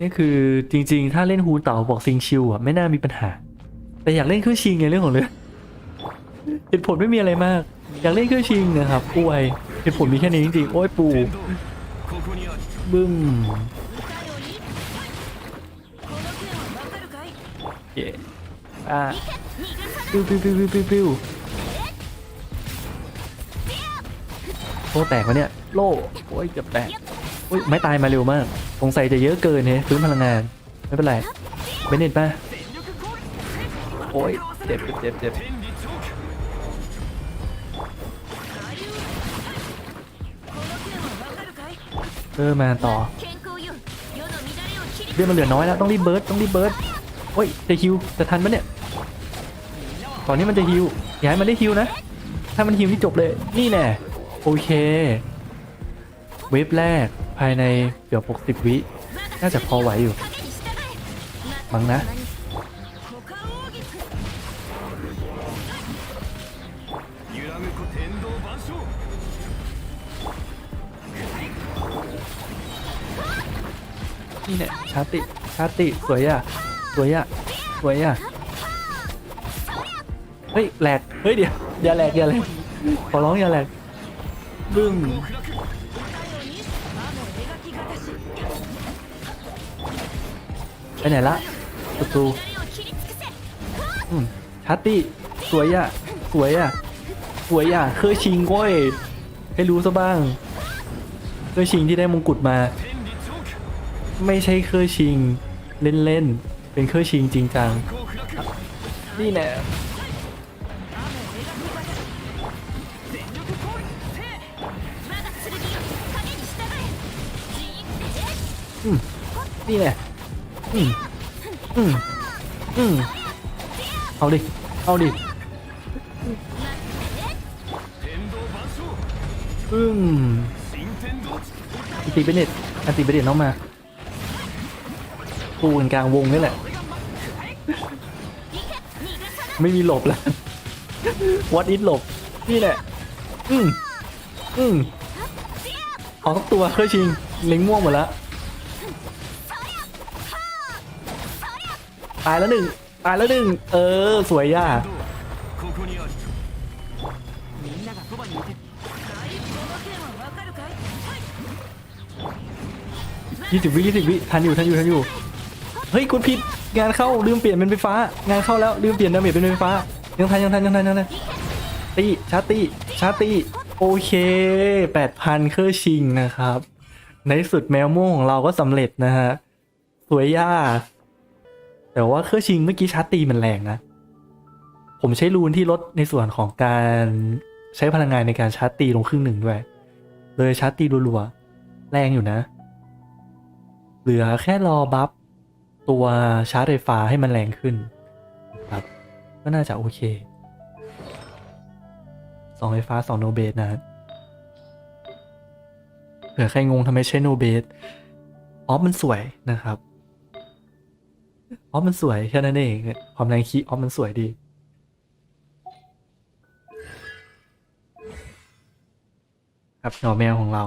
นี่คือจริงๆ ถ้าเล่นฮูเต่าบอกซิงชิวอะไม่น่ามีปัญหา แต่อยากเล่นเครื่องชิงไงเรื่องของเรื่องเหตุผลไม่มีอะไรมาก อยากเล่นเครื่องชิงนะครับอวยเหตุผลมีแค่นี้จริงๆโอ้ยปูบึ้มเย่อะปิ้วปิ้วปิ้วปิ้วปิ้วโลแตกวะเนี่ย โลโอ้ยเกือบแตก อุ้ยไม่ตายมาเร็วมากสงสัยจะเยอะเกินเฮ้ฟื้นพลังงาน ไม่เป็นไรเบนเน็ตป่ะโอ้ยเจ็บเจ็บเจ็บเออมาต่อเรื่องมันเหลือน้อยแล้วต้องรีบเบิร์ดต้องรีบเบิร์ดโอ้ยจะฮิวจะทันปะเนี่ยตอนนี้มันจะฮิวอย่าให้มันได้ฮิวนะ ถ้ามันฮิวนี่จบเลยนี่แน่โอเคเวฟแรก ภายในเกือบ60 วิ น่าจะพอไหวอยู่บังนะ นี่เนี่ยชาติ ชาติ สวยอะ สวยอะ สวยอะ เฮ้ย แหลก เฮ้ยเดี๋ยว อย่าแหลก อย่าแหลก ขอร้องอย่าแหลกบึ้ง ไปไหนละประตูฮัตตี้สวยอะ สวยอะ สวยอะ เคยชิงก้อยให้รู้ซะบ้าง เคยชิงที่ได้มงกุฎมา ไม่ใช่เคยชิง เล่นๆ เป็นเคยชิงจริงจัง นี่แน่นี่แน่ เอาดิ เอาดิอืมอันติเบเนตอันติเบเนตน้องมาปูกันกลางวงนี่แหละ ไม่มีหลบแล้ววัดอิทหลบ นี่แหละ อืมอืมเอาทุกตัวเคยชิงเล็งม่วงหมดแล้ว ตายแล้วหนึ่งตายแล้วหนึ่งเออ สวยย่ายี่สิบวิยี่สิบวิทันอยู่ทันอยู่ทันอยู่เฮ้ยคุณผิดงานเข้าลืมเปลี่ยนเป็นไฟฟ้า งานเข้าแล้วลืมเปลี่ยนดาเมจเป็นไฟฟ้า ยังทันยังทันยังทันยังทันตีชาติชาติโอเคแปดพันเครื่องชิงนะครับ ในสุดแมวโม่งของเราก็สำเร็จนะฮะ สวยย่า แต่ว่าเครื่องชิงเมื่อกี้ชาร์ตีมันแรงนะ ผมใช้รูนที่ลดในส่วนของการใช้พลังงานในการชาร์ตีลงครึ่งหนึ่งด้วย เลยชาร์ตีรัวๆแรงอยู่นะ เหลือแค่รอบัฟตัวชาร์จไฟฟ้าให้มันแรงขึ้นครับก็น่าจะโอเคสองไฟฟ้าสองโนเบสนะเผื่อใครงงทำไมใช้โนเบสออฟมันสวยนะครับ ออฟมันสวยแค่นั้นเองความแรงคีย์ออฟมันสวยดี ครับหนอแมวของเรา